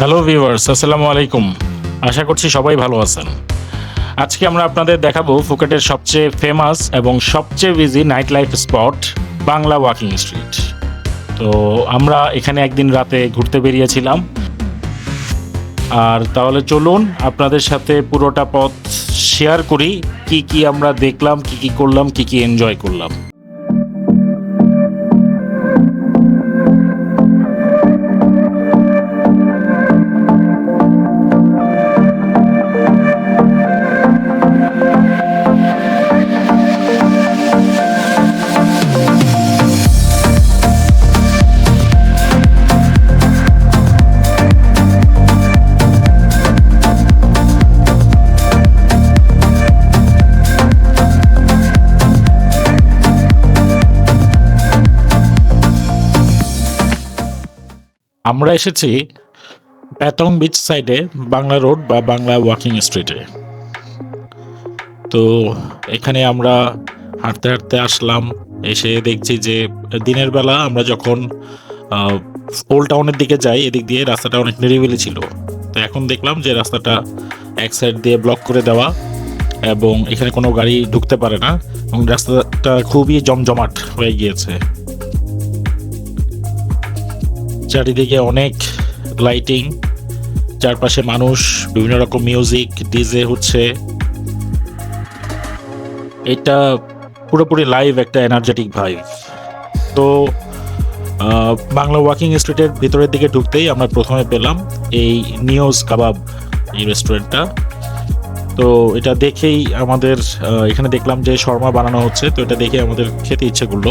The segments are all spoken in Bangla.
হ্যালো ভিউয়ার্স আসসালামু আলাইকুম। আশা করছি সবাই ভালো আছেন। আজকে আমরা আপনাদের দেখাবো ফুকেটের সবচেয়ে ফেমাস এবং সবচেয়ে busy night life spot Bangla walking street তো আমরা এখানে একদিন রাতে ঘুরতে বেরিয়েছিলাম। আর তাহলে চলুন আপনাদের সাথে পুরোটা পথ শেয়ার করি। কি কি আমরা দেখলাম, কি কি করলাম, কি কি এনজয় করলাম। আমরা এসেছি প্যাটং বিচ সাইডে, বাংলা রোড বা বাংলা ওয়াকিং স্ট্রিটে তো এখানে আমরা হাঁটতে হাঁটতে আসলাম, এসে দেখছি যে দিনের বেলা আমরা যখন ওল্ড টাউনের দিকে যাই, এদিক দিয়ে রাস্তাটা অনেক নিরিবিলি ছিল। তো এখন দেখলাম যে রাস্তাটা এক সাইড দিয়ে ব্লক করে দেওয়া এবং এখানে কোনো গাড়ি ঢুকতে পারে না এবং রাস্তাটা খুবই জমজমাট হয়ে গিয়েছে। চারিদিকে অনেক লাইটিং চারপাশে মানুষ, বিভিন্ন রকম মিউজিক ডিজে হচ্ছে। এটা পুরোপুরি লাইভ একটা এনার্জেটিক ভাইব তো বাংলা ওয়াকিং স্ট্রিটের ভিতরের দিকে ঢুকতেই আমরা প্রথমে পেলাম এই নিউজ কাবাব এই রেস্টুরেন্টটা তো, এটা দেখেই আমাদের এখানে দেখলাম যে শর্মা বানানো হচ্ছে, তো এটা দেখে আমাদের খেতে ইচ্ছে করল।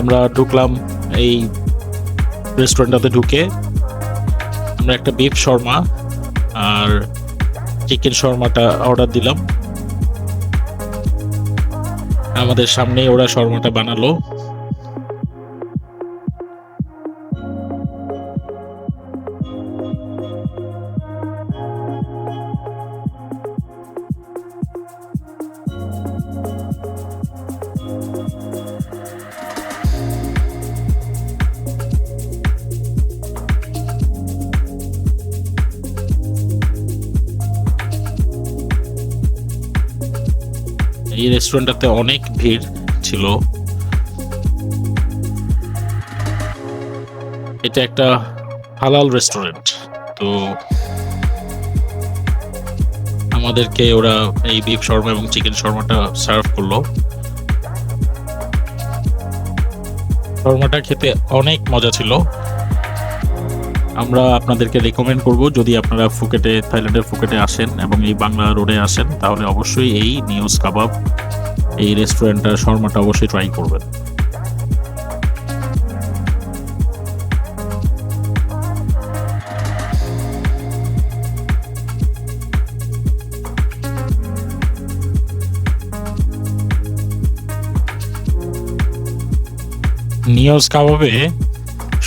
আমরা ঢুকলাম এই রেস্টুরেন্টটাতে ঢুকে আমরা একটা বিফ শর্মা আর চিকেন শর্মাটা অর্ডার দিলাম। আমাদের সামনেই ওরা শর্মাটা বানালো। এই রেস্টুরেন্টটাতে অনেক ভিড় ছিল। এটা একটা হালাল রেস্টুরেন্ট তো আমাদেরকে ওরা এই বিফ শর্মা এবং চিকেন শর্মাটা সার্ভ করল। শর্মাটা খেতে অনেক মজা ছিল। আমরা আপনাদেরকে রেকমেন্ড করব, যদি আপনারা ফুকেটে, থাইল্যান্ডের ফুকেটে আসেন এবং এই বাংলা রোডে আসেন, তাহলে অবশ্যই এই নিউজ কাবাব এই রেস্টুরেন্টটার শর্মাটা অবশ্যই ট্রাই করবেন। নিউজ কাবাবে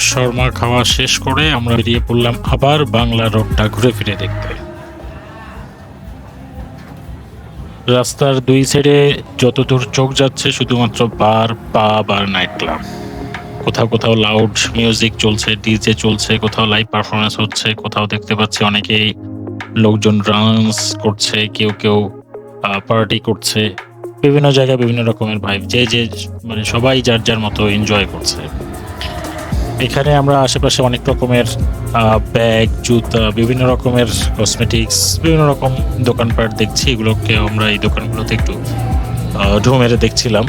শর্মা খাওয়া শেষ করে আমরা বেরিয়ে পড়লাম আবার বাংলা রোডটা ঘুরে ফিরে দেখতে। রাস্তার দুই সাইডে যতদূর চোখ যাচ্ছে শুধুমাত্র বার পাব আর নাইট ক্লাব কোথাও কোথাও লাউড মিউজিক চলছে ডিজে চলছে, কোথাও লাইভ পারফরমেন্স হচ্ছে, কোথাও দেখতে পাচ্ছি অনেকেই লোকজন ডান্স করছে, কেউ কেউ পার্টি করছে। বিভিন্ন জায়গায় বিভিন্ন রকমের ভাইব যে যে মানে সবাই যার যার মতো এনজয় করছে। এখানে আমরা আশেপাশে অনেক রকমের ব্যাগ, জুতা, বিভিন্ন রকমের কসমেটিক্স বিভিন্ন রকম দোকানপাট দেখছি। এগুলোকে আমরা এই দোকানগুলোতে একটু ঢু মেরে দেখছিলাম।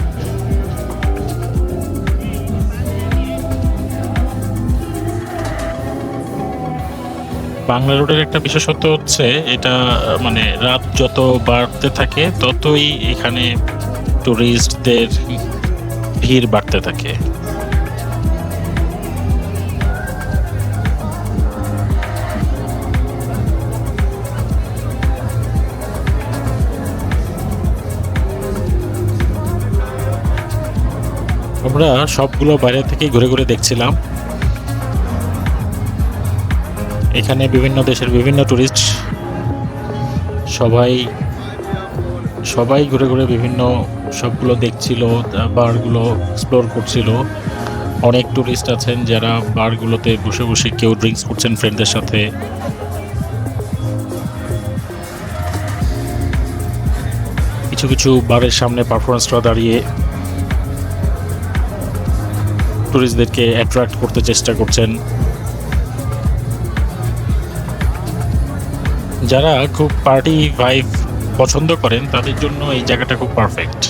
বাংলা রোডের একটা বিশেষত্ব হচ্ছে, এটা মানে রাত যত বাড়তে থাকে, ততই এখানে টুরিস্টদের ভিড় বাড়তে থাকে। আমরা সবগুলো বাইরে থেকে ঘুরে ঘুরে দেখছিলাম। এখানে বিভিন্ন দেশের বিভিন্ন টুরিস্ট সবাই সবাই ঘুরে ঘুরে বিভিন্ন সবগুলো দেখছিল বারগুলো এক্সপ্লোর করছিল। অনেক টুরিস্ট আছেন যারা বারগুলোতে বসে বসে কেউ ড্রিঙ্কস করছেন ফ্রেন্ডদের সাথে। কিছু কিছু বারের সামনে পারফরমেন্সরা দাঁড়িয়ে টুরিস্টদেরকে অ্যাট্রাক্ট করতে চেষ্টা করছেন। যারা খুব পার্টি ভাইব পছন্দ করেন, তাদের জন্য এই জায়গাটা খুব পারফেক্ট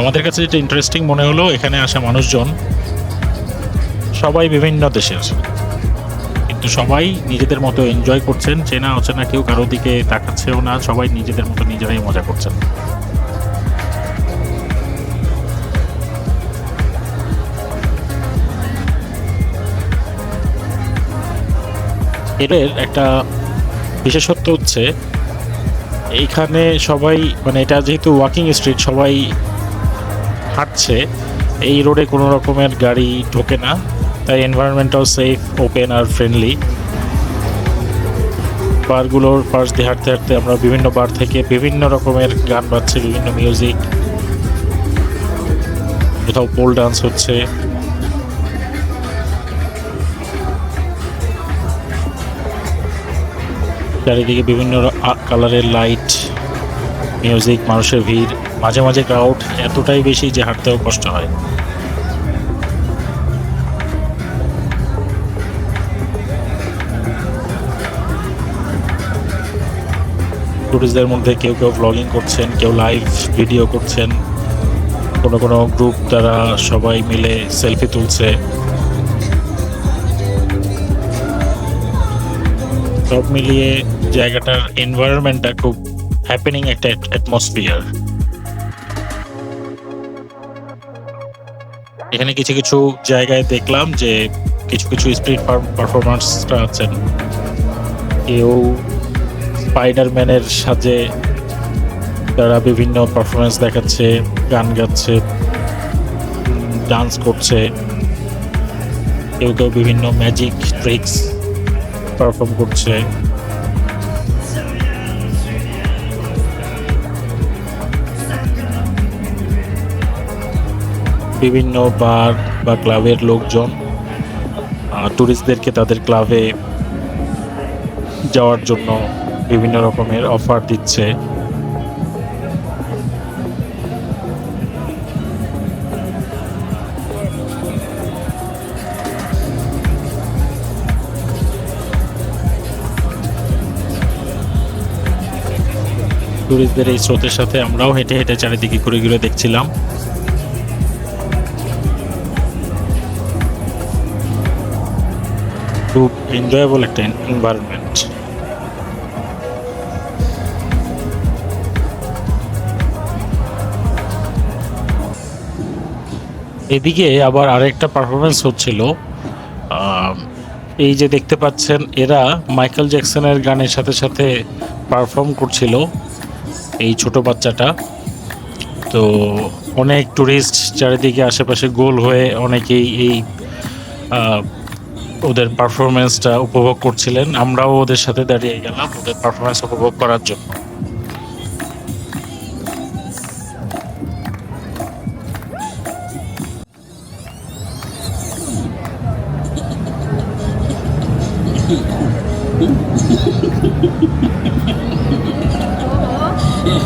আমাদের কাছে যেটা ইন্টারেস্টিং মনে হলো, এখানে আসা মানুষজন সবাই বিভিন্ন দেশের। কিন্তু সবাই নিজেদের মতো এনজয় করছেন, চেনা অচেনা কেউ কারও দিকে তাকাচ্ছেও না, সবাই নিজেদের মতো নিজেরাই মজা করছেন। এদের একটা বিশেষত্ব হচ্ছে, এইখানে সবাই মানে এটা যেহেতু ওয়াকিং স্ট্রিট সবাই হাঁটছে, এই রোডে কোনো রকমের গাড়ি ঢোকে না, তাই এনভায়রনমেন্টটাও সেফ ওপেন আর ফ্রেন্ডলি বারগুলোর পাশ দিয়ে হাঁটতে হাঁটতে আমরা বিভিন্ন বার থেকে বিভিন্ন রকমের গান বাজছে, বিভিন্ন মিউজিক কোথাও পোল ডান্স হচ্ছে। চারিদিকে বিভিন্ন কালারের লাইট মিউজিক মানুষের ভিড়। মাঝে মাঝে ক্রাউড এতটাই বেশি যে হাঁটতেও কষ্ট হয়। টুরিস্টদের মধ্যে কেউ কেউ ব্লগিং করছেন, কেউ লাইভ ভিডিও করছেন। কোনো কোনো গ্রুপ তারা সবাই মিলে সেলফি তুলছে। সব মিলিয়ে জায়গাটার এনভায়রনমেন্টটা খুব হ্যাপেনিং একটা অ্যাটমসফিয়ার এখানে কিছু কিছু জায়গায় দেখলাম যে কিছু কিছু স্ট্রিট পারফরমান্সটা আছেন। কেউ স্পাইডারম্যানের সাজে তারা বিভিন্ন পারফরমেন্স দেখাচ্ছে, গান গাচ্ছে ডান্স করছে। কেউ কেউ বিভিন্ন ম্যাজিক ট্রিক্স পারফর্ম করছে। বিভিন্ন বার বা ক্লাবের লোকজন ট্যুরিস্টদেরকে তাদের ক্লাবে যাওয়ার জন্য বিভিন্ন রকমের অফার দিচ্ছে। টুরিস্টদের এই স্রোতের সাথে আমরাও হেঁটে হেঁটে চারিদিকে ঘুরে ঘুরে দেখছিলাম। খুব এনজয়েবল একটা এনভায়রনমেন্ট এদিকে আবার আরেকটা পারফরমেন্স হচ্ছিল। এই যে দেখতে পাচ্ছেন, এরা মাইকেল জ্যাকসনের গানের সাথে সাথে পারফর্ম করছিল। এই ছোট বাচ্চাটা। তো অনেক ট্যুরিস্ট চারিদিকে আশেপাশে গোল হয়ে অনেকেই এই ওদের পারফরমেন্সটা উপভোগ করছিলেন। আমরাও ওদের সাথে দাঁড়িয়ে গেলাম ওদের পারফরমেন্স উপভোগ করার জন্য।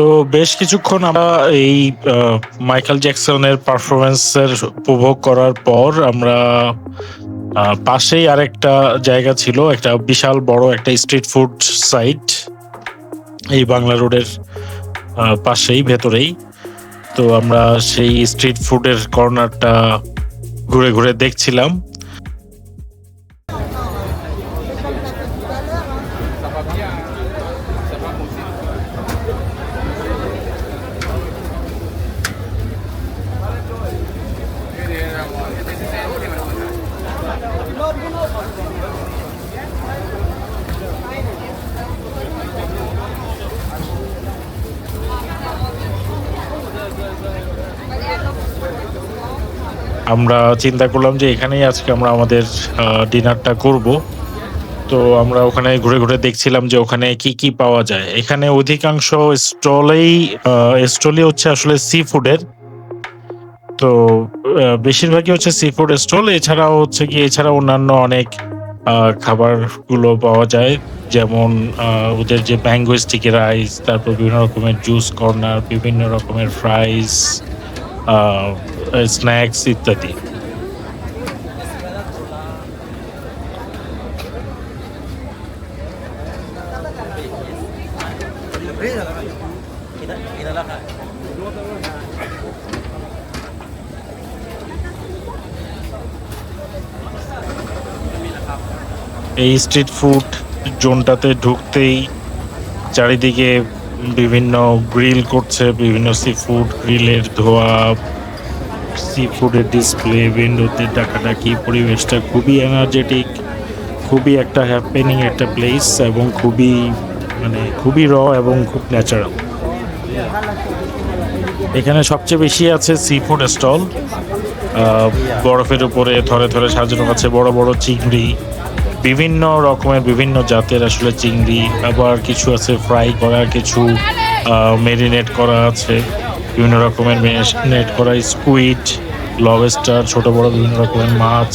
তো বেশ কিছুক্ষণ আমরা এই মাইকেল জ্যাকসনের পারফরমেন্সের উপভোগ করার পর আমরা পাশেই আরেকটা জায়গা ছিল, একটা বিশাল বড় একটা স্ট্রিট ফুড সাইট এই বাংলা রোডের পাশেই, ভেতরেই। তো আমরা সেই স্ট্রিট ফুডের কর্নারটা ঘুরে ঘুরে দেখছিলাম। আমরা চিন্তা করলাম যে এখানেই আজকে আমরা আমাদের ডিনারটা করব। তো আমরা ওখানে ঘুরে ঘুরে দেখছিলাম যে ওখানে কি কি পাওয়া যায়। এখানে অধিকাংশ স্টলেই স্টলই হচ্ছে আসলে সি ফুডের তো বেশিরভাগই হচ্ছে সি ফুড স্টল এছাড়াও হচ্ছে কি এছাড়া অন্যান্য অনেক খাবারগুলো পাওয়া যায়। যেমন ওদের যে ম্যাঙ্গো স্টিকি রাইস তারপর বিভিন্ন রকমের জুস কর্নার বিভিন্ন রকমের ফ্রাইস স্ন্যাক্স ইত্যাদি এই স্ট্রিট ফুড জোনটাতে ঢুকতেই চারিদিকে বিভিন্ন গ্রিল করছে, বিভিন্ন সি ফুড গ্রিলের ধোয়া সি ফুডের ডিসপ্লে উইন্ডোতে ডাকাডাকি, পরিবেশটা খুবই এনার্জেটিক খুবই একটা হ্যাপেনিং একটা প্লেস এবং খুবই মানে খুবই র এবং খুব ন্যাচারাল এখানে সবচেয়ে বেশি আছে সি ফুড স্টল বরফের উপরে ধরে ধরে সাজানো আছে বড় বড় চিংড়ি। বিভিন্ন রকমের, বিভিন্ন জাতের আসলে চিংড়ি আবার কিছু আছে ফ্রাই করা কিছু মেরিনেট করা আছে। বিভিন্ন রকমের মেরিনেট করা স্কুইড লবেস্টার ছোট, বড়, বিভিন্ন রকমের মাছ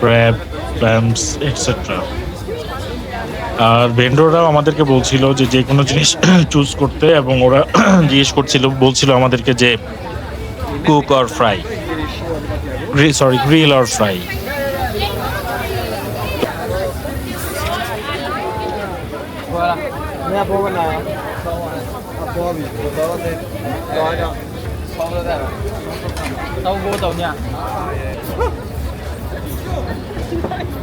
ক্র্যাব ক্ল্যাম্পস এক্সেট্রা আর ভেন্ডররাও আমাদেরকে বলছিল যে যে কোনো জিনিস চুজ করতে এবং ওরা জিজ্ঞেস করছিল, বলছিল আমাদেরকে যে cook or fry sorry grill or fry Voilà. Mais à Bowen, à Bowen, à Bowen, đó đó. Tao vô tàu nhà.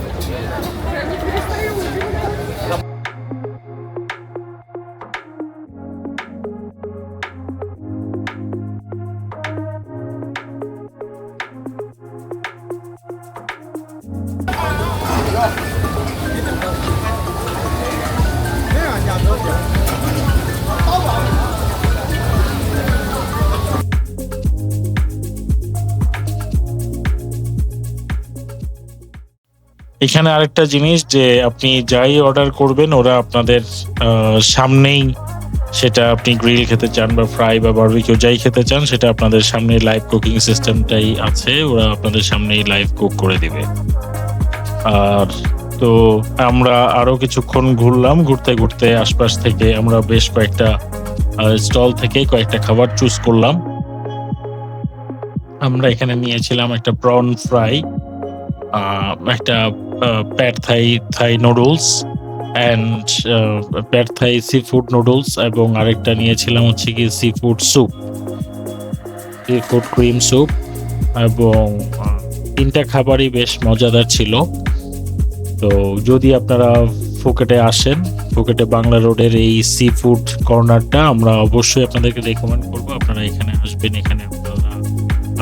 এখানে আরেকটা জিনিস যে আপনি যাই অর্ডার করবেন, ওরা আপনাদের সামনেই সেটা আপনি গ্রিল খেতে চান বা ফ্রাই বা বারবিকিউ যাই খেতে চান, সেটা আপনাদের সামনে লাইভ কুকিং সিস্টেমটাই আছে। ওরা আপনাদের সামনেই লাইভ কুক করে দিবে। আর তো আমরা আরও কিছুক্ষণ ঘুরলাম। ঘুরতে ঘুরতে আশপাশ থেকে আমরা বেশ কয়েকটা স্টল থেকে কয়েকটা খাবার চুজ করলাম। আমরা এখানে নিয়েছিলাম একটা প্রন ফ্রাই একটা pad Thai Thai noodles and pad Thai seafood noodles এবং আরেকটা নিয়েছিলাম হচ্ছে কি seafood soup seafood cream soup এবং আহ, তিনটা খাবারই বেশ মজাদার ছিল। তো যদি আপনারা ফুকেটে আসেন ফুকেটে বাংলা রোডের এই সি ফুড কর্নারটা আমরা অবশ্যই আপনাদেরকে রেকমেন্ড করব। আপনারা এখানে আসবেন এখানে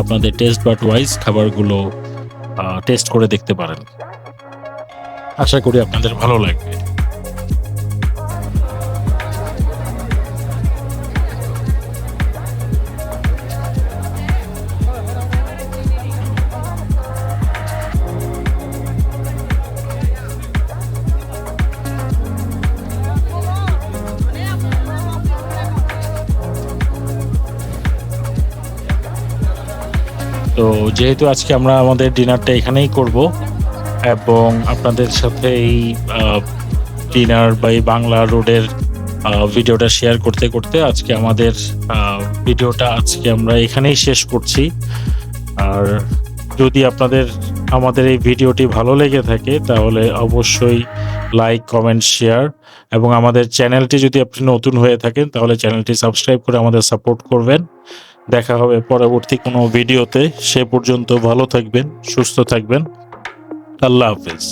আপনাদের টেস্ট বাট ওয়াইজ খাবারগুলো টেস্ট করে দেখতে পারেন। আশা করি আপনাদের ভালো লাগবে। তো যেহেতু আজকে আমরা আমাদের ডিনারটা এখানেই করব এবং আপনাদের সাথে এই ডিনার বা এই বাংলা রোডের ভিডিওটা শেয়ার করতে করতে আজকে আমাদের ভিডিওটা আজকে আমরা এখানেই শেষ করছি। আর যদি আপনাদের, আমাদের এই ভিডিওটি ভালো লেগে থাকে তাহলে অবশ্যই লাইক কমেন্ট শেয়ার এবং আমাদের চ্যানেলটি যদি আপনি নতুন হয়ে থাকেন তাহলে চ্যানেলটি সাবস্ক্রাইব করে আমাদের সাপোর্ট করবেন। দেখা হবে পরবর্তী কোনো ভিডিওতে। সে পর্যন্ত ভালো থাকবেন, সুস্থ থাকবেন। আল্লাহ হাফেজ